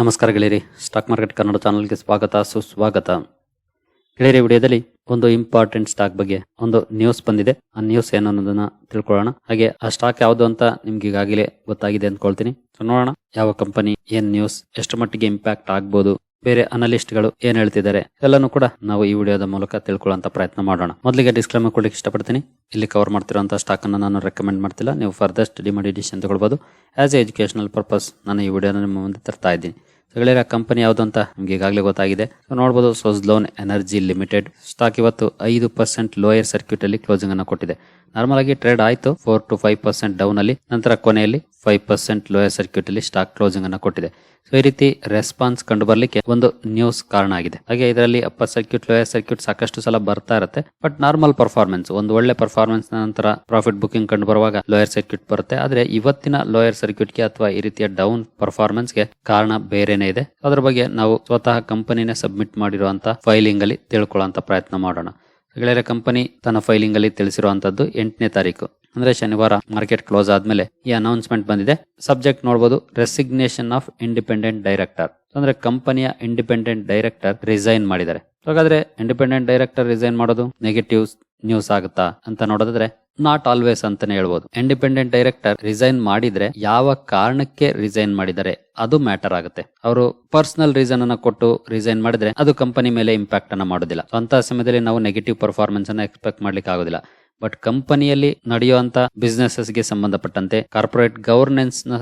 ನಮಸ್ಕಾರ ಗೆಳೆಯರಿ, stock market Kannada ಚಾನಲ್ಗೆ ಸ್ವಾಗತ, ಸುಸ್ವಾಗತ. ಗೆಳೆಯರಿ, ವಿಡಿಯೋದಲ್ಲಿ ಒಂದು ಇಂಪಾರ್ಟೆಂಟ್ ಸ್ಟಾಕ್ ಬಗ್ಗೆ ಒಂದು ನ್ಯೂಸ್ ಬಂದಿದೆ. ಆ ನ್ಯೂಸ್ ಏನು ಅನ್ನೋದನ್ನ ತಿಳ್ಕೊಳ್ಳೋಣ. ಹಾಗೆ ಆ ಸ್ಟಾಕ್ ಯಾವುದು ಅಂತ ನಿಮ್ಗೆ ಈಗಾಗಲೇ ಗೊತ್ತಾಗಿದೆ ಅಂದ್ಕೊಳ್ತೀನಿ. ನೋಡೋಣ ಯಾವ ಕಂಪನಿ ಏನ್ ನ್ಯೂಸ್ ಎಷ್ಟು ಮಟ್ಟಿಗೆ ಇಂಪ್ಯಾಕ್ಟ್ ಆಗ್ಬೋದು. ಬೇರೆ ಅನಲಿಸ್ಟ್ಗಳು ಏನ್ ಹೇಳ್ತಿದ್ದಾರೆ ಎಲ್ಲಾನು ಕೂಡ ನಾವು ಈ ವಿಡಿಯೋದ ಮೂಲಕ ತಿಳ್ಕೊಳ್ಳುವಂತ ಪ್ರಯತ್ನ ಮಾಡೋಣ. ಮೊದಲಿಗೆ ಡಿಸ್ಕ್ಲೇಮರ್ ಕೊಡ್ಲಿಕ್ಕೆ ಇಷ್ಟಪಡ್ತೀನಿ. ಇಲ್ಲಿ ಕವರ್ ಮಾಡ್ತಿರುವಂತಹ ಸ್ಟಾಕ್ ಅನ್ನು ನಾನು ರೆಕಮೆಂಡ್ ಮಾಡ್ತಿಲ್ಲ. ನೀವು ಫರ್ದಸ್ಟ್ ಮಾಡಿ ಎಡಿಷನ್ ತಗೊಳ್ಬಹುದು ಆಸ್ ಎ ಎಜುಕೇಶನಲ್ ಪರ್ಪಸ್ ನಾನು ಈ ವಿಡಿಯೋನ ನಿಮ್ಮ ಮುಂದೆ ತರ್ತಾ ಇದ್ದೀನಿ. ಗೆಳೆಯರ ಕಂಪನಿ ಯಾವುದು ಅಂತ ನಿಮ್ಗೆ ಈಗಾಗಲೇ ಗೊತ್ತಾಗಿದೆ. ನೋಡಬಹುದು ಸೋಜ್ಲೋನ್ ಎನರ್ಜಿ ಲಿಮಿಟೆಡ್ ಸ್ಟಾಕ್ ಇವತ್ತು ಐದು ಪರ್ಸೆಂಟ್ ಲೋಯರ್ ಸರ್ಕ್ಯೂಟ್ ಅಲ್ಲಿ ಕ್ಲೋಸಿಂಗ್ ಅನ್ನು ಕೊಟ್ಟಿದೆ. ನಾರ್ಮಲ್ ಆಗಿ ಟ್ರೇಡ್ ಆಯ್ತು. Four to five percent down ಅಲ್ಲಿ. ನಂತರ ಕೊನೆಯಲ್ಲಿ ಫೈವ್ ಪರ್ಸೆಂಟ್ ಲೋಯರ್ ಸರ್ಕ್ಯೂಟ್ ಅಲ್ಲಿ ಸ್ಟಾಕ್ ಕ್ಲೋಸಿಂಗ್ ಅನ್ನು ಕೊಟ್ಟಿದೆ. ಸೊ ಈ ರೀತಿ ರೆಸ್ಪಾನ್ಸ್ ಕಂಡು ಬರಲಿಕ್ಕೆ ಒಂದು ನ್ಯೂಸ್ ಕಾರಣ ಆಗಿದೆ. ಹಾಗೆ ಇದರಲ್ಲಿ ಅಪ್ಪರ್ ಸರ್ಕ್ಯೂಟ್ ಲೋಯರ್ ಸರ್ಕ್ಯೂಟ್ ಸಾಕಷ್ಟು ಸಲ ಬರ್ತಾ ಇರುತ್ತೆ. ಬಟ್ ನಾರ್ಮಲ್ ಪರ್ಫಾರ್ಮೆನ್ಸ್ ಒಂದು ಒಳ್ಳೆ ಪರ್ಫಾರ್ಮೆನ್ಸ್ ನಂತರ ಪ್ರಾಫಿಟ್ ಬುಕಿಂಗ್ ಕಂಡು ಬರುವಾಗ ಲೋಯರ್ ಸರ್ಕ್ಯೂಟ್ ಬರುತ್ತೆ. ಆದ್ರೆ ಇವತ್ತಿನ ಲೋಯರ್ ಸರ್ಕ್ಯೂಟ್ಗೆ ಅಥವಾ ಈ ರೀತಿಯ ಡೌನ್ ಪರ್ಫಾರ್ಮೆನ್ಸ್ಗೆ ಕಾರಣ ಬೇರೆನೇ ಇದೆ. ಅದ್ರ ಬಗ್ಗೆ ನಾವು ಸ್ವತಃ ಕಂಪನಿನೇ ಸಬ್ಮಿಟ್ ಮಾಡಿರುವಂತಹ ಫೈಲಿಂಗ್ ಅಲ್ಲಿ ತಿಳ್ಕೊಳ್ಳುವಂತ ಪ್ರಯತ್ನ ಮಾಡೋಣ. ಗೆಳೆಯರ ಕಂಪನಿ ತನ್ನ ಫೈಲಿಂಗ್ ಅಲ್ಲಿ ತಿಳಿಸಿರುವಂತದ್ದು ಎಂಟನೇ ತಾರೀಕು. ಅಂದ್ರೆ ಶನಿವಾರ ಮಾರ್ಕೆಟ್ ಕ್ಲೋಸ್ ಆದ್ಮೇಲೆ ಈ ಅನೌನ್ಸ್ಮೆಂಟ್ ಬಂದಿದೆ. ಸಬ್ಜೆಕ್ಟ್ ನೋಡಬಹುದು ರೆಸಿಗ್ನೇಷನ್ ಆಫ್ ಇಂಡಿಪೆಂಡೆಂಟ್ ಡೈರೆಕ್ಟರ್. ಅಂದ್ರೆ ಕಂಪನಿಯ ಇಂಡಿಪೆಂಡೆಂಟ್ ಡೈರೆಕ್ಟರ್ ರಿಸೈನ್ ಮಾಡಿದ್ದಾರೆ. ಹಾಗಾದ್ರೆ ಇಂಡಿಪೆಂಡೆಂಟ್ ಡೈರೆಕ್ಟರ್ ರಿಸೈನ್ ಮಾಡೋದು ನೆಗೆಟಿವ್ ನ್ಯೂಸ್ ಆಗುತ್ತಾ ಅಂತ ನೋಡೋದಾದ್ರೆ ನಾಟ್ ಆಲ್ವೇಸ್ ಅಂತಾನೆ ಹೇಳ್ಬೋದು. ಇಂಡಿಪೆಂಡೆಂಟ್ ಡೈರೆಕ್ಟರ್ ರಿಸೈನ್ ಮಾಡಿದ್ರೆ ಯಾವ ಕಾರಣಕ್ಕೆ ರಿಸೈನ್ ಮಾಡಿದ್ದಾರೆ ಅದು ಮ್ಯಾಟರ್ ಆಗುತ್ತೆ. ಅವರು ಪರ್ಸನಲ್ ರೀಸನ್ ಅನ್ನ ಕೊಟ್ಟು ರಿಸೈನ್ ಮಾಡಿದ್ರೆ ಅದು ಕಂಪನಿ ಮೇಲೆ ಇಂಪ್ಯಾಕ್ಟ್ ಅನ್ನ ಮಾಡೋದಿಲ್ಲ. ಅಂತ ಸಮಯದಲ್ಲಿ ನಾವು ನೆಗೆಟಿವ್ ಪರ್ಫಾರ್ಮೆನ್ಸ್ ಅನ್ನ ಎಕ್ಸ್ಪೆಕ್ಟ್ ಮಾಡ್ಲಿಕ್ಕೆ ಆಗೋದಿಲ್ಲ. ಬಟ್ ಕಂಪನಿಯಲ್ಲಿ ನಡೆಯುವಂತ ಬಿಸ್ನೆಸಸ್ಗೆ ಸಂಬಂಧಪಟ್ಟಂತೆ ಕಾರ್ಪೊರೇಟ್ ಗವರ್ನೆನ್ಸ್ನ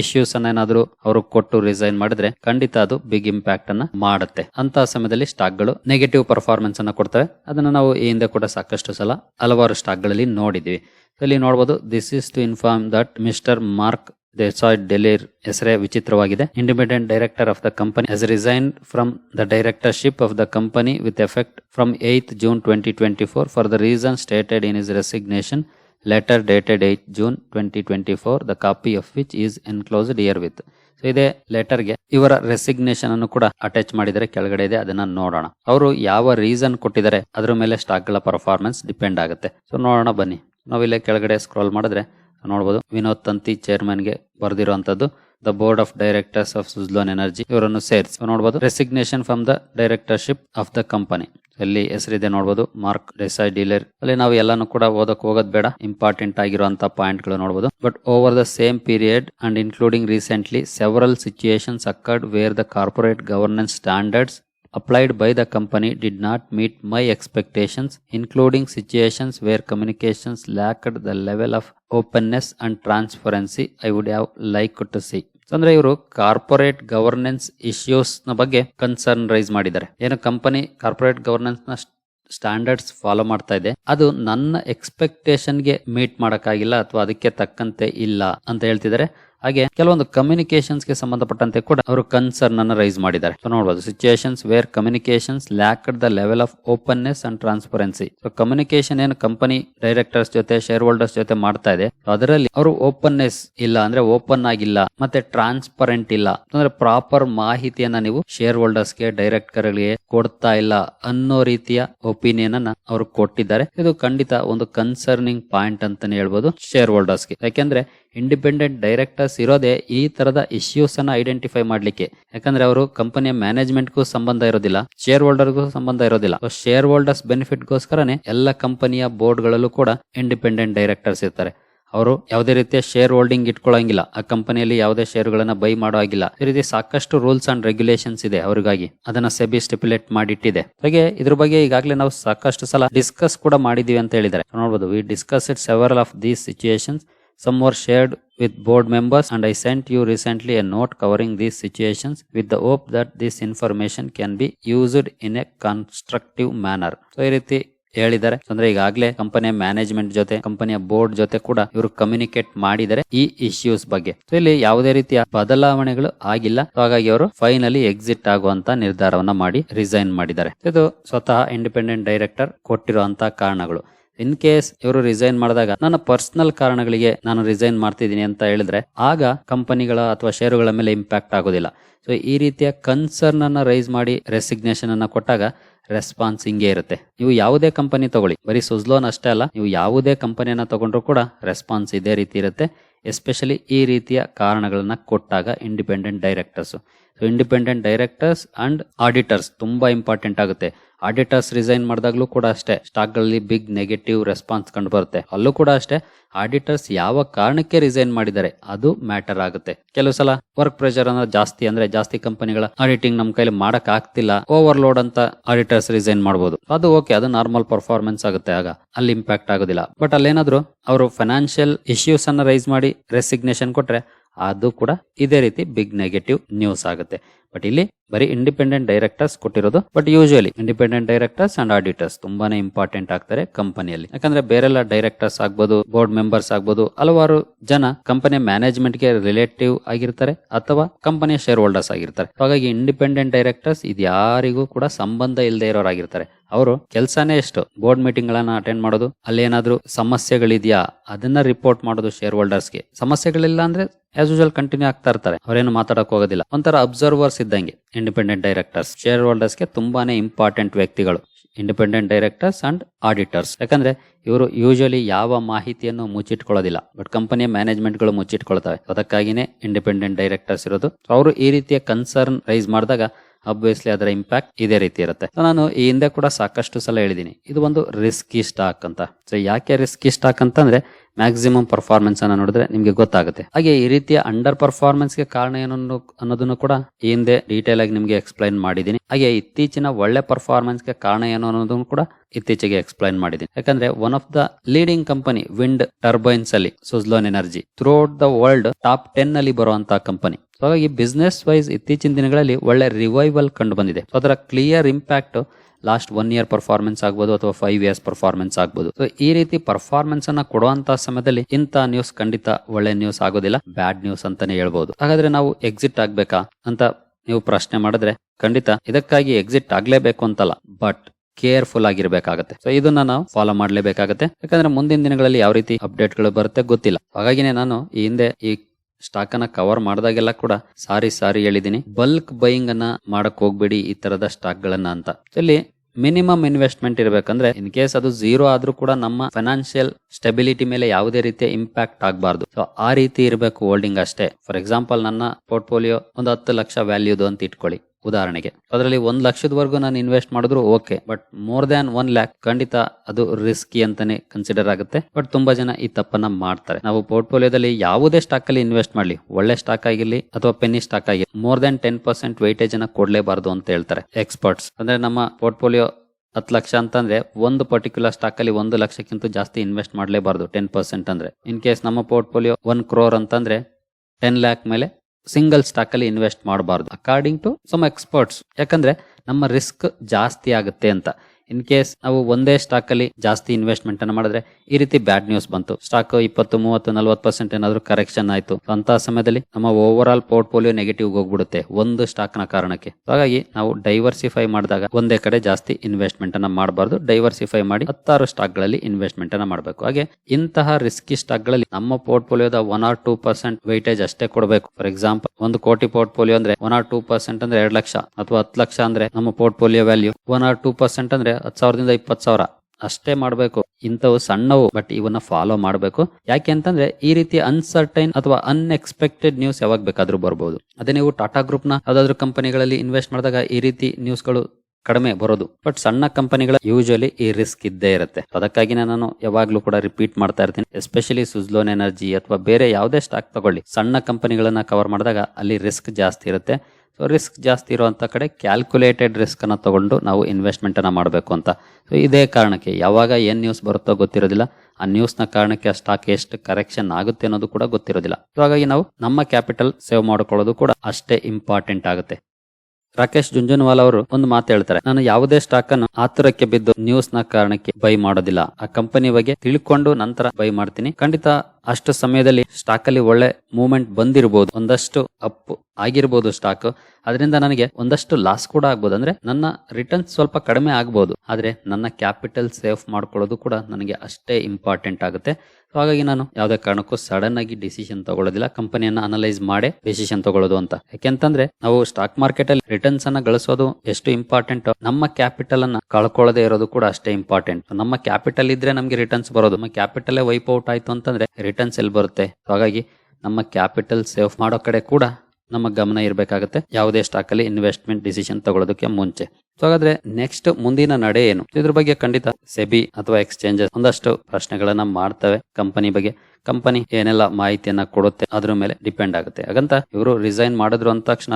ಇಶ್ಯೂಸ್ ಅನ್ನ ಏನಾದ್ರು ಅವರು ಕೊಟ್ಟು ರಿಸೈನ್ ಮಾಡಿದ್ರೆ ಖಂಡಿತ ಅದು ಬಿಗ್ ಇಂಪ್ಯಾಕ್ಟ್ ಅನ್ನ ಮಾಡುತ್ತೆ. ಅಂತ ಸಮಯದಲ್ಲಿ ಸ್ಟಾಕ್ಗಳು ನೆಗೆಟಿವ್ ಪರ್ಫಾರ್ಮೆನ್ಸ್ ಅನ್ನ ಕೊಡ್ತವೆ. ಅದನ್ನ ನಾವು ಈ ಹಿಂದೆ ಕೂಡ ಸಾಕಷ್ಟು ಸಲ ಹಲವಾರು ಸ್ಟಾಕ್ಗಳಲ್ಲಿ ನೋಡಿದ್ವಿ. ಇಲ್ಲಿ ನೋಡಬಹುದು this is to inform that mister Marc Desaedeleer ಹೆಸರೇ ವಿಚಿತ್ರವಾಗಿದೆ. Independent director of the company has resign from the directorship of the company with effect from eighth June twenty twenty four for the reason stated in his resignation letter dated eighth June twenty twenty four the copy of which is enclosed herewith so ಇದೇ ಲೆಟರ್ಗೆ ಇವರ resignation ಅನ್ನು ಕೂಡ attach ಮಾಡಿದರೆ ಕೆಳಗಡೆ ಇದೆ, ಅದನ್ನ ನೋಡೋಣ. ಅವರು ಯಾವ ರೀಸನ್ ಕೊಟ್ಟಿದ್ದಾರೆ, ಅದರ ಮೇಲೆ ಸ್ಟಾಕ್ಗಳ ಪರ್ಫಾರ್ಮೆನ್ಸ್ ಡಿಪೆಂಡ್ ಆಗುತ್ತೆ. ಸೊ ನೋಡೋಣ ಬನ್ನಿ. ನಾವಿಲ್ಲೇ ಕೆಳಗಡೆ ಸ್ಕ್ರಾಲ್ ಮಾಡಿದ್ರೆ ನೋಡಬಹುದು ವಿನೋದ್ ತಂತಿ ಚೇರ್ಮನ್ಗೆ ಬರೆದಿರುವಂತದ್ದು the board of directors of Suzlon Energy ಇವರನ್ನು ಸೇರಿಸಿ. ನೋಡಬಹುದು resignation from the directorship of the company ಅಲ್ಲಿ ಹೆಸರಿದೆ ನೋಡಬಹುದು ಮಾರ್ಕ್ ಡೆಸೈ ಡೀಲರ್. ಅಲ್ಲಿ ನಾವು ಎಲ್ಲಾನು ಕೂಡ ಓದಕ್ ಹೋಗೋದ್ ಬೇಡ. ಇಂಪಾರ್ಟೆಂಟ್ ಆಗಿರುವಂತಹ ಪಾಯಿಂಟ್ಗಳು ನೋಡಬಹುದು but over the same period and including recently several situation occurred where the corporate governance standards applied by the company did not meet my expectations including situations where communications lacked the level of openness and transparency I would have like to see ಅಂದ್ರೆ ಇವರು corporate governance ಇಶ್ಯೂಸ್ನ ಬಗ್ಗೆ concern raise ಮಾಡಿದ್ದಾರೆ. ಏನು company corporate ಗವರ್ನೆನ್ಸ್ನ standards follow ಮಾಡ್ತಾ ಇದೆ. ಅದು ನನ್ನ ಎಕ್ಸ್ಪೆಕ್ಟೇಷನ್ಗೆ ಮೀಟ್ ಮಾಡೋಕ್ಕಾಗಿಲ್ಲ ಅಥವಾ ಅದಕ್ಕೆ ತಕ್ಕಂತೆ ಇಲ್ಲ ಅಂತ ಹೇಳ್ತಿದ್ದಾರೆ. ಹಾಗೆ ಕೆಲವೊಂದು ಕಮ್ಯುನಿಕೇಶನ್ಸ್ಗೆ ಸಂಬಂಧಪಟ್ಟಂತೆ ಕೂಡ ಅವರು ಕನ್ಸರ್ನ್ ಅನ್ನು ರೈಸ್ ಮಾಡಿದ್ದಾರೆ. ನೋಡಬಹುದು situations where communications lack the level of openness and transparency so communication ಏನು ಕಂಪನಿ ಡೈರೆಕ್ಟರ್ಸ್ ಜೊತೆ ಶೇರ್ ಹೋಲ್ಡರ್ಸ್ ಜೊತೆ ಮಾಡ್ತಾ ಇದೆ. ಅದರಲ್ಲಿ ಅವರು ಓಪನ್ನೆಸ್ ಇಲ್ಲ ಅಂದ್ರೆ ಓಪನ್ ಆಗಿಲ್ಲ, ಮತ್ತೆ ಟ್ರಾನ್ಸ್ಪರೆಂಟ್ ಇಲ್ಲ. ಅಂದ್ರೆ ಪ್ರಾಪರ್ ಮಾಹಿತಿಯನ್ನ ನೀವು ಶೇರ್ ಹೋಲ್ಡರ್ಸ್ಗೆ ಡೈರೆಕ್ಟರ್ ಗಳಿಗೆ ಕೊಡ್ತಾ ಇಲ್ಲ ಅನ್ನೋ ರೀತಿಯ ಒಪಿನಿಯನ್ ಅನ್ನ ಅವರು ಕೊಟ್ಟಿದ್ದಾರೆ. ಇದು ಖಂಡಿತ ಒಂದು ಕನ್ಸರ್ನಿಂಗ್ ಪಾಯಿಂಟ್ ಅಂತಾನೆ ಹೇಳ್ಬೋದು ಶೇರ್ ಹೋಲ್ಡರ್ಸ್ಗೆ. ಯಾಕೆಂದ್ರೆ ಇಂಡಿಪೆಂಡೆಂಟ್ ಡೈರೆಕ್ಟರ್ಸ್ ಇರೋದೇ ಈ ತರದ ಇಶ್ಯೂಸ್ ಅನ್ನ ಐಡೆಂಟಿಫೈ ಮಾಡ್ಲಿಕ್ಕೆ. ಯಾಕಂದ್ರೆ ಅವರು ಕಂಪನಿಯ ಮ್ಯಾನೇಜ್ಮೆಂಟ್ಗೂ ಸಂಬಂಧ ಇರೋದಿಲ್ಲ ಶೇರ್ ಹೋಲ್ಡರ್ಗೂ ಸಂಬಂಧ ಇರೋದಿಲ್ಲ. ಶೇರ್ ಹೋಲ್ಡರ್ಸ್ ಬೆನಿಫಿಟ್ ಗೋಸ್ಕರನೇ ಎಲ್ಲ ಕಂಪನಿಯ ಬೋರ್ಡ್ ಗಳಲ್ಲೂ ಕೂಡ ಇಂಡಿಪೆಂಡೆಂಟ್ ಡೈರೆಕ್ಟರ್ಸ್ ಇರ್ತಾರೆ. ಅವರು ಯಾವುದೇ ರೀತಿಯ ಶೇರ್ ಹೋಲ್ಡಿಂಗ್ ಇಟ್ಕೊಳ್ಳಂಗಿಲ್ಲ ಆ ಕಂಪನಿಯಲ್ಲಿ ಯಾವುದೇ ಶೇರುಗಳನ್ನ ಬೈ ಮಾಡೋ ಆಗಿಲ್ಲ ಈ ರೀತಿ ಸಾಕಷ್ಟು ರೂಲ್ಸ್ ಅಂಡ್ ರೆಗ್ಯುಲೇಷನ್ಸ್ ಇದೆ ಅವರಿಗಾಗಿ. ಅದನ್ನ ಸೆಬಿ ಸ್ಟಿಪ್ಯುಲೇಟ್ ಮಾಡಿಟ್ಟಿದೆ. ಹಾಗೆ ಇದ್ರ ಬಗ್ಗೆ ಈಗಾಗಲೇ ನಾವು ಸಾಕಷ್ಟು ಸಲ ಡಿಸ್ಕಸ್ ಕೂಡ ಮಾಡಿದೀವಿ ಅಂತ ಹೇಳಿದ್ದಾರೆ. ನೋಡಬಹುದು we discuss it several of these situations some were shared with board members, and I sent you recently a note covering these situations with the hope that this information can be used in a constructive manner. So ರೀತಿ ಹೇಳಿದ್ದಾರೆ. ಅಂದ್ರೆ ಈಗಾಗಲೇ ಕಂಪನಿಯ management ಜೊತೆ ಕಂಪನಿಯ board ಜೊತೆ ಕೂಡ ಇವರು ಕಮ್ಯುನಿಕೇಟ್ ಮಾಡಿದರೆ ಈ ಇಶ್ಯೂಸ್ ಬಗ್ಗೆ. ಇಲ್ಲಿ ಯಾವುದೇ ರೀತಿಯ ಬದಲಾವಣೆಗಳು ಆಗಿಲ್ಲ. ಹಾಗಾಗಿ ಅವರು ಫೈನಲಿ ಎಕ್ಸಿಟ್ ಆಗುವಂತ ನಿರ್ಧಾರವನ್ನ ಮಾಡಿ ರಿಸೈನ್ ಮಾಡಿದ್ದಾರೆ. ಇದು ಸ್ವತಃ ಇಂಡಿಪೆಂಡೆಂಟ್ ಡೈರೆಕ್ಟರ್ ಕೊಟ್ಟಿರುವಂತಹ ಕಾರಣಗಳು. ಇನ್ ಕೇಸ್ ಇವರು ರಿಸೈನ್ ಮಾಡಿದಾಗ ನನ್ನ ಪರ್ಸನಲ್ ಕಾರಣಗಳಿಗೆ ನಾನು ರಿಸೈನ್ ಮಾಡ್ತಿದ್ದೀನಿ ಅಂತ ಹೇಳಿದ್ರೆ ಆಗ ಕಂಪನಿಗಳ ಅಥವಾ ಷೇರುಗಳ ಮೇಲೆ ಇಂಪ್ಯಾಕ್ಟ್ ಆಗೋದಿಲ್ಲ. ಸೊ ಈ ರೀತಿಯ ಕನ್ಸರ್ನ್ ಅನ್ನ ರೈಸ್ ಮಾಡಿ ರೆಸಿಗ್ನೇಷನ್ ಅನ್ನ ಕೊಟ್ಟಾಗ ರೆಸ್ಪಾನ್ಸ್ ಹಿಂಗೆ ಇರುತ್ತೆ. ನೀವು ಯಾವುದೇ ಕಂಪನಿ ತಗೊಳ್ಳಿ. ಬರೀ ಸುಜ್ಲೋನ್ ಅಷ್ಟೇ ಅಲ್ಲ, ನೀವು ಯಾವುದೇ ಕಂಪನಿಯನ್ನ ತಗೊಂಡ್ರು ಕೂಡ ರೆಸ್ಪಾನ್ಸ್ ಇದೇ ರೀತಿ ಇರುತ್ತೆ. ಎಸ್ಪೆಷಲಿ ಈ ರೀತಿಯ ಕಾರಣಗಳನ್ನ ಕೊಟ್ಟಾಗ independent directors independent directors and auditors ತುಂಬಾ ಇಂಪಾರ್ಟೆಂಟ್ ಆಗುತ್ತೆ. ಆಡಿಟರ್ಸ್ ರಿಸೈನ್ ಮಾಡಿದಾಗ್ಲೂ ಕೂಡ ಅಷ್ಟೇ. ಸ್ಟಾಕ್ಗಳಲ್ಲಿ ಬಿಗ್ ನೆಗೆಟಿವ್ ರೆಸ್ಪಾನ್ಸ್ ಕಂಡು ಬರುತ್ತೆ. ಅಲ್ಲೂ ಕೂಡ ಅಷ್ಟೇ. ಆಡಿಟರ್ಸ್ ಯಾವ ಕಾರಣಕ್ಕೆ ರಿಸೈನ್ ಮಾಡಿದ್ದಾರೆ? ಅದು ಮ್ಯಾಟರ್ ಆಗುತ್ತೆ. ಕೆಲವು ಸಲ ವರ್ಕ್ ಪ್ರೆಷರ್ ಅನ್ನೋ ಜಾಸ್ತಿ ಅಂದ್ರೆ ಜಾಸ್ತಿ ಕಂಪನಿಗಳ ಆಡಿಟಿಂಗ್ ನಮ್ಮ ಕೈಲಿ ಮಾಡಕ್ ಆಗ್ತಿಲ್ಲ. ಓವರ್ಲೋಡ್ ಅಂತ ಆಡಿಟರ್ಸ್ ರಿಸೈನ್ ಮಾಡಬಹುದು ಅದು ಓಕೆ ಅದು ನಾರ್ಮಲ್ ಪರ್ಫಾರ್ಮೆನ್ಸ್ ಆಗುತ್ತೆ. ಆಗ ಅಲ್ಲಿ ಇಂಪ್ಯಾಕ್ಟ್ ಆಗೋದಿಲ್ಲ. ಬಟ್ ಅಲ್ಲೇನಾದ್ರು ಅವರು ಫೈನಾನ್ಷಿಯಲ್ ಇಶ್ಯೂಸ್ ಅನ್ನ ರೈಸ್ ಮಾಡಿ ರೆಸಿಗ್ನೇಷನ್ ಕೊಟ್ರೆ ಅದು ಕೂಡ ಇದೇ ರೀತಿ ಬಿಗ್ ನೆಗೆಟಿವ್ ನ್ಯೂಸ್ ಆಗುತ್ತೆ. ಬಟ್ ಇಲ್ಲಿ ಬರೀ ಇಂಡಿಪೆಂಡೆಂಟ್ ಡೈರೆಕ್ಟರ್ಸ್ ಕೊಟ್ಟಿರೋದು but usually independent directors and auditors ತುಂಬಾನೇ ಇಂಪಾರ್ಟೆಂಟ್ ಆಗ್ತಾರೆ ಕಂಪನಿಯಲ್ಲಿ ಯಾಕಂದ್ರೆ ಬೇರೆಲ್ಲ ಡೈರೆಕ್ಟರ್ಸ್ ಆಗ್ಬೋದು ಬೋರ್ಡ್ ಮೆಂಬರ್ಸ್ ಆಗ್ಬೋದು, ಹಲವಾರು ಜನ ಕಂಪನಿಯ ಮ್ಯಾನೇಜ್ಮೆಂಟ್ಗೆ ರಿಲೇಟಿವ್ ಆಗಿರ್ತಾರೆ ಅಥವಾ ಕಂಪನಿಯ ಶೇರ್ ಹೋಲ್ಡರ್ಸ್ ಆಗಿರ್ತಾರೆ. ಹಾಗಾಗಿ ಇಂಡಿಪೆಂಡೆಂಟ್ ಡೈರೆಕ್ಟರ್ಸ್ ಇದು ಯಾರಿಗೂ ಕೂಡ ಸಂಬಂಧ ಇಲ್ಲದೆ ಇರೋರಾಗಿರ್ತಾರೆ. ಅವರು ಕೆಲಸನೇ ಎಷ್ಟು ಬೋರ್ಡ್ ಮೀಟಿಂಗ್ ಗಳನ್ನ ಅಟೆಂಡ್ ಮಾಡೋದು ಅಲ್ಲಿ ಏನಾದ್ರೂ ಸಮಸ್ಯೆಗಳಿದೆಯಾ, ಅದನ್ನ ರಿಪೋರ್ಟ್ ಮಾಡೋದು ಶೇರ್ ಹೋಲ್ಡರ್ಸ್ಗೆ ಸಮಸ್ಯೆಗಳಿಲ್ಲ ಅಂದ್ರೆ ಆಸ್ ಯೂಶಲ್ ಕಂಟಿನ್ಯೂ ಆಗ್ತಾ ಇರ್ತಾರೆ. ಅವರೇನು ಮಾತಾಡಕ್ ಹೋಗೋದಿಲ್ಲ. ಒಂಥರ ಅಬ್ಸರ್ವರ್ಸ್ ಇದ್ದಂಗೆ ಇಂಡಿಪೆಂಡೆಂಟ್ ಡೈರೆಕ್ಟರ್ಸ್ ಶೇರ್ ಹೋಲ್ಡರ್ಸ್ಗೆ ತುಂಬಾನೇ ಇಂಪಾರ್ಟೆಂಟ್ ವ್ಯಕ್ತಿಗಳು. ಇಂಡಿಪೆಂಡೆಂಟ್ ಡೈರೆಕ್ಟರ್ಸ್ ಅಂಡ್ ಆಡಿಟರ್ಸ್ ಯಾಕಂದ್ರೆ, ಇವರು ಯೂಶಲಿ ಯಾವ ಮಾಹಿತಿಯನ್ನು ಮುಚ್ಚಿಟ್ಕೊಳ್ಳೋದಿಲ್ಲ. ಬಟ್ ಕಂಪನಿಯ ಮ್ಯಾನೇಜ್ಮೆಂಟ್ಗಳು ಮುಚ್ಚಿಟ್ಕೊಳ್ತವೆ. ಅದಕ್ಕಾಗಿನೇ ಇಂಡಿಪೆಂಡೆಂಟ್ ಡೈರೆಕ್ಟರ್ಸ್ ಇರೋದು. ಅವರು ಈ ರೀತಿಯ ಕನ್ಸರ್ನ್ ರೈಸ್ ಮಾಡಿದಾಗ ಅಬ್ವಿಯಸ್ಲಿ ಅದರ ಇಂಪ್ಯಾಕ್ಟ್ ಇದೇ ರೀತಿ ಇರುತ್ತೆ. ನಾನು ಈ ಹಿಂದೆ ಕೂಡ ಸಾಕಷ್ಟು ಸಲ ಹೇಳಿದ್ದೀನಿ ಇದು ಒಂದು ರಿಸ್ಕಿ ಸ್ಟಾಕ್ ಅಂತ. ಸೊ ಯಾಕೆ ರಿಸ್ಕಿ ಸ್ಟಾಕ್ ಅಂತಂದ್ರೆ ಮ್ಯಾಕ್ಸಿಮಮ್ ಪರ್ಫಾರ್ಮೆನ್ಸ್ ಅನ್ನ ನೋಡಿದ್ರೆ ನಿಮ್ಗೆ ಗೊತ್ತಾಗುತ್ತೆ. ಹಾಗೆ ಈ ರೀತಿಯ ಅಂಡರ್ ಪರ್ಫಾರ್ಮೆನ್ಸ್ಗೆ ಕಾರಣ ಏನು ಅನ್ನೋ- ಅನ್ನೋದನ್ನು ಕೂಡ ಈ ಹಿಂದೆ ಡೀಟೇಲ್ ಆಗಿ ನಿಮ್ಗೆ ಎಕ್ಸ್ಪ್ಲೈನ್ ಮಾಡಿದ್ದೀನಿ. ಹಾಗೆ ಇತ್ತೀಚಿನ ಒಳ್ಳೆ ಪರ್ಫಾರ್ಮೆನ್ಸ್ಗೆ ಕಾರಣ ಏನು ಅನ್ನೋದನ್ನು ಕೂಡ ಇತ್ತೀಚೆಗೆ ಎಕ್ಸ್ಪ್ಲೈನ್ ಮಾಡಿದ್ದೀನಿ. ಯಾಕಂದ್ರೆ one of the leading company wind turbines ಅಲ್ಲಿ Suzlon Energy throughout the world top ten ಅಲ್ಲಿ ಬರುವಂತಹ ಕಂಪನಿ ಹಾಗಾಗಿ ಬಿಸ್ನೆಸ್ ವೈಸ್ ಇತ್ತೀಚಿನ ದಿನಗಳಲ್ಲಿ ಒಳ್ಳೆ ರಿವೈವಲ್ ಕಂಡು ಬಂದಿದೆ. ಅದರ clear impact last one year performance ಆಗ್ಬೋದು ಅಥವಾ ಫೈವ್ ಇಯರ್ಸ್ ಪರ್ಫಾರ್ಮೆನ್ಸ್ ಆಗ್ಬೋದು. ಸೊ ಈ ರೀತಿ ಪರ್ಫಾರ್ಮೆನ್ಸ್ ಅನ್ನ ಕೊಡುವಂತ ಸಮಯದಲ್ಲಿ ಇಂತ ನ್ಯೂಸ್ ಖಂಡಿತ ಒಳ್ಳೆ ನ್ಯೂಸ್ ಆಗೋದಿಲ್ಲ ಬ್ಯಾಡ್ ನ್ಯೂಸ್ ಅಂತಾನೆ ಹೇಳ್ಬೋದು. ಹಾಗಾದ್ರೆ ನಾವು ಎಕ್ಸಿಟ್ ಆಗ್ಬೇಕಾ ಅಂತ ನೀವು ಪ್ರಶ್ನೆ ಮಾಡಿದ್ರೆ ಖಂಡಿತ ಇದಕ್ಕಾಗಿ ಎಕ್ಸಿಟ್ ಆಗ್ಲೇಬೇಕು ಅಂತಲ್ಲ ಬಟ್ ಕೇರ್ಫುಲ್ ಆಗಿರ್ಬೇಕಾಗತ್ತೆ. ಸೊ ಇದನ್ನ ನಾವು ಫಾಲೋ ಮಾಡ್ಲೇಬೇಕಾಗತ್ತೆ. ಯಾಕಂದ್ರೆ ಮುಂದಿನ ದಿನಗಳಲ್ಲಿ ಯಾವ ರೀತಿ ಅಪ್ಡೇಟ್ಗಳು ಬರುತ್ತೆ ಗೊತ್ತಿಲ್ಲ. ಹಾಗಾಗಿನೇ ನಾನು ಈ ಹಿಂದೆ ಈ ಸ್ಟಾಕ್ ಅನ್ನ ಕವರ್ ಮಾಡಿದಾಗೆಲ್ಲ ಕೂಡ ಸಾರಿ ಸಾರಿ ಹೇಳಿದೀನಿ. ಬಲ್ಕ್ ಬೈಯಿಂಗ್ ಅನ್ನ ಮಾಡಕ್ ಹೋಗ್ಬೇಡಿ ಈ ತರದ ಸ್ಟಾಕ್ ಗಳನ್ನ ಅಂತ. ಇಲ್ಲಿ ಮಿನಿಮಮ್ ಇನ್ವೆಸ್ಟ್ಮೆಂಟ್ ಇರಬೇಕಂದ್ರೆ ಇನ್ ಕೇಸ್ ಅದು ಝೀರೋ ಆದ್ರೂ ಕೂಡ ನಮ್ಮ ಫೈನಾನ್ಷಿಯಲ್ ಸ್ಟೆಬಿಲಿಟಿ ಮೇಲೆ ಯಾವುದೇ ರೀತಿಯ ಇಂಪ್ಯಾಕ್ಟ್ ಆಗಬಾರ್ದು. ಸೊ ಆ ರೀತಿ ಇರಬೇಕು ಹೋಲ್ಡಿಂಗ್ ಅಷ್ಟೇ. ಫಾರ್ ಎಕ್ಸಾಂಪಲ್ ನನ್ನ ಪೋರ್ಟ್ಫೋಲಿಯೋ ಒಂದು ಹತ್ತು ಲಕ್ಷ ವ್ಯಾಲ್ಯೂದು ಅಂತ ಇಟ್ಕೊಳ್ಳಿ. ಉದಾಹರಣೆಗೆ. ಅದರಲ್ಲಿ ಒಂದ್ ಲಕ್ಷದವರೆಗೂ ನಾನು ಇನ್ವೆಸ್ಟ್ ಮಾಡಿದ್ರು okay but more than one lakh ಖಂಡಿತ ಅದು ರಿಸ್ಕಿ ಅಂತಾನೆ ಕನ್ಸಿಡರ್ ಆಗುತ್ತೆ. ಬಟ್ ತುಂಬಾ ಜನ ಈ ತಪ್ಪನ್ನ ಮಾಡ್ತಾರೆ. ನಾವು ಪೋರ್ಟ್ಫೋಲಿಯೋದಲ್ಲಿ ಯಾವುದೇ ಸ್ಟಾಕ್ ಅಲ್ಲಿ ಇನ್ವೆಸ್ಟ್ ಮಾಡಲಿ. ಒಳ್ಳೆ ಸ್ಟಾಕ್ ಆಗಿರ್ಲಿ ಅಥವಾ ಪೆನ್ನಿ ಸ್ಟಾಕ್ ಆಗಿರ್ಲಿ. More than ten percent weightage ಅನ್ನ ಕೊಡ್ಲೇಬಾರ್ದು ಅಂತ ಹೇಳ್ತಾರೆ ಎಕ್ಸ್ಪರ್ಟ್ಸ್ ಅಂದ್ರೆ ನಮ್ಮ ಪೋರ್ಟ್ಫೋಲಿಯೋ ಹತ್ತು ಲಕ್ಷ ಅಂತಂದ್ರೆ ಒಂದು ಪರ್ಟಿಕ್ಯುಲರ್ ಸ್ಟಾಕ್ ಅಲ್ಲಿ ಒಂದು ಲಕ್ಷಕ್ಕಿಂತ ಜಾಸ್ತಿ ಇನ್ವೆಸ್ಟ್ ಮಾಡಲೇಬಾರದು ಟೆನ್ ಪರ್ಸೆಂಟ್ ಅಂದ್ರೆ. ಇನ್ ಕೇಸ್ ನಮ್ಮ ಪೋರ್ಟ್ಫೋಲಿಯೋ ಒನ್ ಕ್ರೋರ್ ಅಂತಂದ್ರೆ ಟೆನ್ ಲ್ಯಾಕ್ ಮೇಲೆ ಸಿಂಗಲ್ ಸ್ಟಾಕ್ ಅಲ್ಲಿ ಇನ್ವೆಸ್ಟ್ ಮಾಡಬಾರ್ದು. ಅಕಾರ್ಡಿಂಗ್ ಟು ಸಮ್ ಎಕ್ಸ್ಪರ್ಟ್ಸ್ ಯಾಕಂದ್ರೆ ನಮ್ಮ ರಿಸ್ಕ್ ಜಾಸ್ತಿ ಆಗುತ್ತೆ ಅಂತ. ಇನ್ ಕೇಸ್ ನಾವು ಒಂದೇ ಸ್ಟಾಕ್ ಅಲ್ಲಿ ಜಾಸ್ತಿ ಇನ್ವೆಸ್ಟ್ಮೆಂಟ್ ಅನ್ನ ಮಾಡಿದ್ರೆ, ಈ ರೀತಿ ಬ್ಯಾಡ್ ನ್ಯೂಸ್ ಬಂತು. ಸ್ಟಾಕ್ ಇಪ್ಪತ್ತು, ಮೂವತ್ತು, ನಲ್ವತ್ತು ಪರ್ಸೆಂಟ್ ಏನಾದ್ರು ಕರೆಕ್ಷನ್ ಆಯ್ತು. ಅಂತ ಸಮಯದಲ್ಲಿ ನಮ್ಮ ಓವರ್ ಆಲ್ ಪೋರ್ಟ್ಫೋಲಿಯೋ ನೆಗೆಟಿವ್ ಹೋಗ್ಬಿಡುತ್ತೆ, ಒಂದು ಸ್ಟಾಕ್ನ ಕಾರಣಕ್ಕೆ. ಹಾಗಾಗಿ ನಾವು ಡೈವರ್ಸಿಫೈ ಮಾಡಿದಾಗ ಒಂದೇ ಕಡೆ ಜಾಸ್ತಿ ಇನ್ವೆಸ್ಟ್ಮೆಂಟ್ ಅನ್ನ ಮಾಡಬಾರ್ದು. ಡೈವರ್ಸಿಫೈ ಮಾಡಿ ಹತ್ತಾರು ಸ್ಟಾಕ್ಗಳಲ್ಲಿ ಇನ್ವೆಸ್ಟ್ಮೆಂಟ್ ಅನ್ನ ಮಾಡಬೇಕು. ಹಾಗೆ ಇಂತಹ ರಿಸ್ಕಿ ಸ್ಟಾಕ್ಗಳಲ್ಲಿ ನಮ್ಮ ಪೋರ್ಟ್ಫೋಲಿಯೋದ one or two percent weightage ಅಷ್ಟೇ ಕೊಡಬೇಕು. ಫಾರ್ ಎಕ್ಸಾಂಪಲ್ ಒಂದು ಕೋಟಿ ಪೋರ್ಟ್ಫೋಲಿಯೋ ಅಂದ್ರೆ ಒನ್ ಆರ್ ಟೂ ಪರ್ಸೆಂಟ್ ಅಂದ್ರೆ ಎರಡು ಲಕ್ಷ, ಅಥವಾ ಹತ್ತು ಲಕ್ಷ ಅಂದ್ರೆ ನಮ್ಮ portfolio value one or two percent ಅಂದ್ರೆ ಹತ್ತು ಸಾವಿರದಿಂದ ಇಪ್ಪತ್ತು ಸಾವಿರ. ಅಷ್ಟೇ ಮಾಡಬೇಕು. ಇಂಥವು ಸಣ್ಣವು ಬಟ್ ಇವನ್ನ ಫಾಲೋ ಮಾಡಬೇಕು. ಯಾಕೆ ಅಂತಂದ್ರೆ ಈ ರೀತಿ ಅನ್ಸರ್ಟೈನ್ ಅಥವಾ ಅನ್ಎಕ್ಸ್ಪೆಕ್ಟೆಡ್ ನ್ಯೂಸ್ ಯಾವಾಗ ಬೇಕಾದ್ರೂ ಬರಬಹುದು ಅದೇ ನೀವು ಟಾಟಾ ಗ್ರೂಪ್ನ ಯಾವ್ದಾದ್ರು ಕಂಪನಿಗಳಲ್ಲಿ ಇನ್ವೆಸ್ಟ್ ಮಾಡಿದಾಗ ಈ ರೀತಿ ನ್ಯೂಸ್ಗಳು ಕಡಿಮೆ ಬರೋದು. ಬಟ್ ಸಣ್ಣ ಕಂಪನಿಗಳ ಯೂಶಲಿ ಈ ರಿಸ್ಕ್ ಇದ್ದೇ ಇರುತ್ತೆ. ಅದಕ್ಕಾಗಿ ನಾನು ಯಾವಾಗ್ಲೂ ಕೂಡ ರಿಪೀಟ್ ಮಾಡ್ತಾ ಇರ್ತೀನಿ. ಎಸ್ಪೆಷಲಿ ಸುಜ್ಲೋನ್ ಎನರ್ಜಿ ಅಥವಾ ಬೇರೆ ಯಾವುದೇ ಸ್ಟಾಕ್ ತಗೊಳ್ಳಿ. ಸಣ್ಣ ಕಂಪನಿಗಳನ್ನ ಕವರ್ ಮಾಡಿದಾಗ ಅಲ್ಲಿ ರಿಸ್ಕ್ ಜಾಸ್ತಿ ಇರುತ್ತೆ. ಸೊ ರಿಸ್ಕ್ ಜಾಸ್ತಿ ಇರುವಂಥ ಕಡೆ ಕ್ಯಾಲ್ಕುಲೇಟೆಡ್ ರಿಸ್ಕನ್ನು ತೊಗೊಂಡು ನಾವು ಇನ್ವೆಸ್ಟ್ಮೆಂಟನ್ನು ಮಾಡಬೇಕು ಅಂತ. ಸೊ ಇದೇ ಕಾರಣಕ್ಕೆ ಯಾವಾಗ ಏನು ನ್ಯೂಸ್ ಬರುತ್ತೋ ಗೊತ್ತಿರೋದಿಲ್ಲ. ಆ ನ್ಯೂಸ್ನ ಕಾರಣಕ್ಕೆ ಆ ಸ್ಟಾಕ್ ಎಷ್ಟು ಕರೆಕ್ಷನ್ ಆಗುತ್ತೆ ಅನ್ನೋದು ಕೂಡ ಗೊತ್ತಿರೋದಿಲ್ಲ. ಸೊ ಹಾಗಾಗಿ ನಾವು ನಮ್ಮ ಕ್ಯಾಪಿಟಲ್ ಸೇವ್ ಮಾಡ್ಕೊಳ್ಳೋದು ಕೂಡ ಅಷ್ಟೇ ಇಂಪಾರ್ಟೆಂಟ್ ಆಗುತ್ತೆ. ರಾಕೇಶ್ ಜುಂಜುನ್ವಾಲ್ ಅವರು ಒಂದು ಮಾತು ಹೇಳ್ತಾರೆ. ನಾನು ಯಾವುದೇ ಸ್ಟಾಕ್ ಅನ್ನು ಆತುರಕ್ಕೆ ಬಿದ್ದು ನ್ಯೂಸ್ನ ಕಾರಣಕ್ಕೆ ಬೈ ಮಾಡೋದಿಲ್ಲ. ಆ ಕಂಪನಿ ಬಗ್ಗೆ ತಿಳ್ಕೊಂಡು ನಂತರ ಬೈ ಮಾಡ್ತೀನಿ. ಖಂಡಿತ ಅಷ್ಟು ಸಮಯದಲ್ಲಿ ಸ್ಟಾಕ್ ಅಲ್ಲಿ ಒಳ್ಳೆ ಮೂವ್ಮೆಂಟ್ ಬಂದಿರಬಹುದು ಒಂದಷ್ಟು ಅಪ್ ಆಗಿರ್ಬೋದು ಸ್ಟಾಕ್ ಅದರಿಂದ ನನಗೆ ಒಂದಷ್ಟು ಲಾಸ್ ಕೂಡ ಆಗ್ಬೋದು. ಅಂದ್ರೆ ನನ್ನ ರಿಟರ್ನ್ ಸ್ವಲ್ಪ ಕಡಿಮೆ ಆಗ್ಬೋದು. ಆದ್ರೆ ನನ್ನ ಕ್ಯಾಪಿಟಲ್ ಸೇಫ್ ಮಾಡ್ಕೊಳ್ಳೋದು ಕೂಡ ನನಗೆ ಅಷ್ಟೇ ಇಂಪಾರ್ಟೆಂಟ್ ಆಗುತ್ತೆ. ಹಾಗಾಗಿ ನಾನು ಯಾವುದೇ ಕಾರಣಕ್ಕೂ ಸಡನ್ ಆಗಿ ಡಿಸಿಷನ್ ತಗೊಳ್ಳೋದಿಲ್ಲ. ಕಂಪನಿಯನ್ನ ಅನಲೈಸ್ ಮಾಡಿ ಡಿಸಿಷನ್ ತಗೊಳ್ಳೋದು ಅಂತ. ಯಾಕೆಂತಂದ್ರೆ ನಾವು ಸ್ಟಾಕ್ ಮಾರ್ಕೆಟ್ ಅಲ್ಲಿ ರಿಟರ್ನ್ಸ್ ಅನ್ನ ಗಳಿಸೋದು ಎಷ್ಟು ಇಂಪಾರ್ಟೆಂಟ್ ನಮ್ಮ ಕ್ಯಾಪಿಟಲ್ ಅನ್ನ ಕಳ್ಕೊಳ್ಳದೆ ಇರೋದು ಕೂಡ ಅಷ್ಟೇ ಇಂಪಾರ್ಟೆಂಟ್ ನಮ್ಮ ಕ್ಯಾಪಿಟಲ್ ಇದ್ರೆ ನಮಗೆ ರಿಟರ್ನ್ಸ್ ಬರೋದು. ನಮ್ಮ ಕ್ಯಾಪಿಟಲ್ ವೈಪ್ ಔಟ್ ಆಯ್ತು ಅಂತಂದ್ರೆ ರಿಟರ್ನ್ಸ್ ಎಲ್ಲಿ ಬರುತ್ತೆ? ಹಾಗಾಗಿ ನಮ್ಮ ಕ್ಯಾಪಿಟಲ್ ಸೇವ್ ಮಾಡೋ ಕಡೆ ಕೂಡ ನಮ್ಮ ಗಮನ ಇರಬೇಕಾಗುತ್ತೆ. ಯಾವುದೇ ಸ್ಟಾಕ್ ಅಲ್ಲಿ ಇನ್ವೆಸ್ಟ್ಮೆಂಟ್ ಡಿಸಿಷನ್ ತಗೊಳ್ಳೋದಕ್ಕೆ ಮುಂಚೆ. ಸೊ ಹಾಗಾದ್ರೆ ನೆಕ್ಸ್ಟ್ ಮುಂದಿನ ನಡೆ ಏನು? ಇದ್ರ ಬಗ್ಗೆ ಖಂಡಿತ ಸೆಬಿ ಅಥವಾ ಎಕ್ಸ್ಚೇಂಜಸ್ ಒಂದಷ್ಟು ಪ್ರಶ್ನೆಗಳನ್ನ ಮಾಡ್ತವೆ ಕಂಪನಿ ಬಗ್ಗೆ. ಕಂಪನಿ ಏನೆಲ್ಲ ಮಾಹಿತಿಯನ್ನ ಕೊಡುತ್ತೆ, ಅದ್ರ ಮೇಲೆ ಡಿಪೆಂಡ್ ಆಗುತ್ತೆ. ಹಾಗಂತ ಇವರು ರಿಸೈನ್ ಮಾಡಿದ್ರು ಅಂದ ತಕ್ಷಣ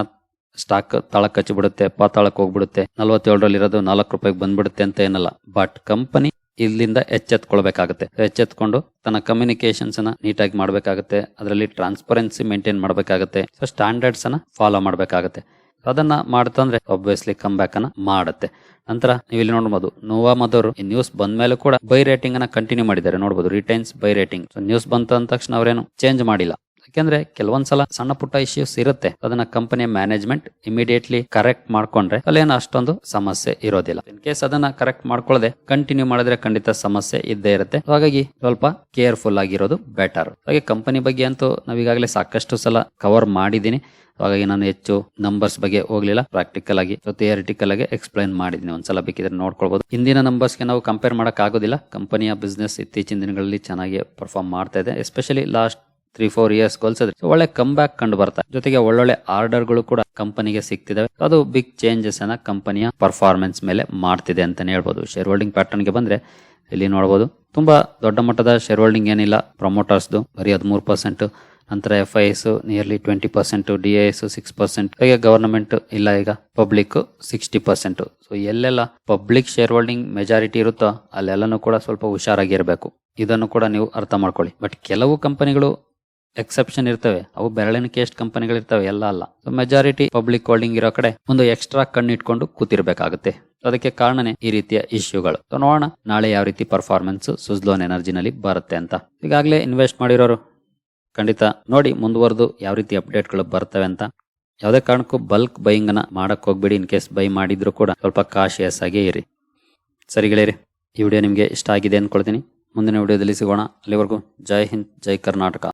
ಸ್ಟಾಕ್ ತಳಕ್ ಹಚ್ಚಿಬಿಡುತ್ತೆ ಪಾತಾಳಕ್ಕೆ ಹೋಗ್ಬಿಡುತ್ತೆ. ನಲ್ವತ್ತೇಳರಲ್ಲಿ ಇರೋದು ನಾಲ್ಕು ರೂಪಾಯಿಗೆ ಬಂದ್ಬಿಡುತ್ತೆ ಅಂತ ಏನಲ್ಲ. ಬಟ್ ಕಂಪನಿ ಇಲ್ಲಿಂದ ಎಚ್ಚೆತ್ಕೊಳ್ಬೇಕಾಗುತ್ತೆ. ಎಚ್ಚೆತ್ಕೊಂಡು ತನ್ನ ಕಮ್ಯುನಿಕೇಶನ್ಸ್ ಅನ್ನ ನೀಟಾಗಿ ಮಾಡಬೇಕಾಗುತ್ತೆ. ಅದರಲ್ಲಿ ಟ್ರಾನ್ಸ್ಪರೆನ್ಸಿ ಮೇಂಟೈನ್ ಮಾಡಬೇಕಾಗುತ್ತೆ. ಸೊ ಸ್ಟ್ಯಾಂಡರ್ಡ್ಸ್ ಅನ್ನ ಫಾಲೋ ಮಾಡಬೇಕಾಗುತ್ತೆ. ಅದನ್ನ ಮಾಡ್ತಂದ್ರೆ ಒಬ್ವಿಯಸ್ಲಿ ಕಮ್ ಬ್ಯಾಕ್ ಅನ್ನ ಮಾಡುತ್ತೆ. ನಂತರ ನೀವು ಇಲ್ಲಿ ನೋಡಬಹುದು ನೋವಾ ಮದವರು ಈ ನ್ಯೂಸ್ ಬಂದ ಮೇಲೆ ಕೂಡ ಬೈ ರೇಟಿಂಗ್ ಅನ್ನ ಕಂಟಿನ್ಯೂ ಮಾಡಿದ್ದಾರೆ. ನೋಡಬಹುದು retains buy rating so news ಬಂತ ತಕ್ಷಣ ಅವರೇನು ಚೇಂಜ್ ಮಾಡಿಲ್ಲ. ಯಾಕೆಂದ್ರೆ ಕೆಲವೊಂದ್ಸಲ ಸಣ್ಣ ಪುಟ್ಟ ಇಶ್ಯೂಸ್ ಇರುತ್ತೆ. ಅದನ್ನ ಕಂಪನಿಯ ಮ್ಯಾನೇಜ್ಮೆಂಟ್ ಇಮಿಡಿಯೇಟ್ಲಿ ಕರೆಕ್ಟ್ ಮಾಡ್ಕೊಂಡ್ರೆ ಅಲ್ಲೇನು ಅಷ್ಟೊಂದು ಸಮಸ್ಯೆ ಇರೋದಿಲ್ಲ. ಇನ್ ಕೇಸ್ ಅದನ್ನ ಕರೆಕ್ಟ್ ಮಾಡ್ಕೊಳ್ಳದೆ ಕಂಟಿನ್ಯೂ ಮಾಡಿದ್ರೆ ಖಂಡಿತ ಸಮಸ್ಯೆ ಇದ್ದೇ ಇರುತ್ತೆ. ಹಾಗಾಗಿ ಸ್ವಲ್ಪ ಕೇರ್ಫುಲ್ ಆಗಿರೋದು ಬೆಟರ್ ಹಾಗೆ ಕಂಪನಿ ಬಗ್ಗೆ ಅಂತೂ ನಾವೀಗಾಗಲೇ ಸಾಕಷ್ಟು ಸಲ ಕವರ್ ಮಾಡಿದ್ದೀನಿ ಹಾಗಾಗಿ ನಾನು ಹೆಚ್ಚು ನಂಬರ್ಸ್ ಬಗ್ಗೆ ಹೋಗ್ಲಿಲ್ಲ. ಪ್ರಾಕ್ಟಿಕಲ್ ಆಗಿ ಥಿಯರಿಟಿಕಲ್ ಆಗಿ ಎಕ್ಸ್ಪ್ಲೈನ್ ಮಾಡಿದ್ದೀನಿ ಒಂದ್ಸಲ ಬೇಕಿದ್ರೆ ನೋಡ್ಕೊಳ್ಬಹುದು ಹಿಂದಿನ ನಂಬರ್ಸ್ಗೆ ನಾವು ಕಂಪೇರ್ ಮಾಡಕ್ ಆಗೋದಿಲ್ಲ. ಕಂಪನಿಯ ಬಿಸ್ನೆಸ್ ಇತ್ತೀಚಿನ ದಿನಗಳಲ್ಲಿ ಚೆನ್ನಾಗಿ ಪರ್ಫಾರ್ಮ್ ಮಾಡ್ತಾ ಇದೆ. Especially last three four years ಹೋಲ್ಸಿದ್ರೆ ಒಳ್ಳೆ ಕಮ್ ಬ್ಯಾಕ್ ಕಂಡು ಬರ್ತಾ ಜೊತೆಗೆ ಒಳ್ಳೊಳ್ಳೆ ಆರ್ಡರ್ಗಳು ಕೂಡ ಕಂಪನಿಗೆ ಸಿಗ್ತಿದಾವೆ. ಅದು ಬಿಗ್ ಚೇಂಜಸ್ ಅನ್ನ ಕಂಪನಿಯ ಪರ್ಫಾರ್ಮೆನ್ಸ್ ಮೇಲೆ ಮಾಡ್ತಿದೆ ಅಂತಾನೆ ಹೇಳ್ಬೋದು. ಶೇರ್ ಹೋಲ್ಡಿಂಗ್ ಪ್ಯಾಟರ್ನ್ಗೆ ಬಂದ್ರೆ ಇಲ್ಲಿ ನೋಡಬಹುದು ತುಂಬಾ ದೊಡ್ಡ ಮಟ್ಟದ ಶೇರ್ ಹೋಲ್ಡಿಂಗ್ ಏನಿಲ್ಲ ಪ್ರಮೋಟರ್ಸ್ದು ಬರೀ ಹದಿಮೂರು ಪರ್ಸೆಂಟ್ ನಂತರ F I S nearly twenty percent D I S six percent ಹಾಗೆ ಗವರ್ನಮೆಂಟ್ ಇಲ್ಲ ಈಗ. ಪಬ್ಲಿಕ್ ಸಿಕ್ಸ್ಟಿ ಪರ್ಸೆಂಟ್ ಸೊ ಎಲ್ಲೆಲ್ಲ ಪಬ್ಲಿಕ್ ಶೇರ್ ಹೋಲ್ಡಿಂಗ್ ಮೆಜಾರಿಟಿ ಇರುತ್ತೋ ಅಲ್ಲೆಲ್ಲನೂ ಕೂಡ ಸ್ವಲ್ಪ ಹುಷಾರಾಗಿರ್ಬೇಕು ಇದನ್ನು ಕೂಡ ನೀವು ಅರ್ಥ ಮಾಡ್ಕೊಳ್ಳಿ. ಬಟ್ ಕೆಲವು ಕಂಪನಿಗಳು ಎಕ್ಸೆಪ್ಷನ್ ಇರ್ತವೆ. ಅವು ಬೆರಳಿನಕ್ಕೆ ಕೇಸ್ಟ್ ಕಂಪನಿಗಳು ಇರ್ತವೆ, ಎಲ್ಲ ಅಲ್ಲ. ಸೊ ಮೆಜಾರಿಟಿ ಪಬ್ಲಿಕ್ ಹೋಲ್ಡಿಂಗ್ ಇರೋ ಕಡೆ ಒಂದು ಎಕ್ಸ್ಟ್ರಾ ಕಣ್ಣಿಟ್ಕೊಂಡು ಕೂತಿರ್ಬೇಕಾಗುತ್ತೆ. ಅದಕ್ಕೆ ಕಾರಣನೇ ಈ ರೀತಿಯ ಇಶ್ಯೂಗಳು ನೋಡೋಣ ನಾಳೆ ಯಾವ ರೀತಿ ಪರ್ಫಾರ್ಮೆನ್ಸ್ ಸುಜ್ಲೋನ್ ಎನರ್ಜಿನಲ್ಲಿ ಬರುತ್ತೆ ಅಂತ. ಈಗಾಗಲೇ ಇನ್ವೆಸ್ಟ್ ಮಾಡಿರೋರು ಖಂಡಿತ ನೋಡಿ ಮುಂದುವರೆದು ಯಾವ ರೀತಿ ಅಪ್ಡೇಟ್ಗಳು ಬರ್ತವೆ ಅಂತ. ಯಾವುದೇ ಕಾರಣಕ್ಕೂ ಬಲ್ಕ್ ಬೈಯಿಂಗ್ನ ಮಾಡಕ್ ಹೋಗ್ಬೇಡಿ. ಇನ್ ಕೇಸ್ ಬೈ ಮಾಡಿದ್ರು ಕೂಡ ಸ್ವಲ್ಪ ಕಾಶಿಯಸ್ ಆಗೇ ಇರಿ. ಸರಿ ಗೆಳೆಯರಿ, ಈ ವಿಡಿಯೋ ನಿಮಗೆ ಇಷ್ಟ ಆಗಿದೆ ಅನ್ಕೊಳ್ತೀನಿ. ಮುಂದಿನ ವಿಡಿಯೋದಲ್ಲಿ ಸಿಗೋಣ. ಅಲ್ಲಿವರೆಗೂ ಜೈ ಹಿಂದ್, ಜೈ ಕರ್ನಾಟಕ.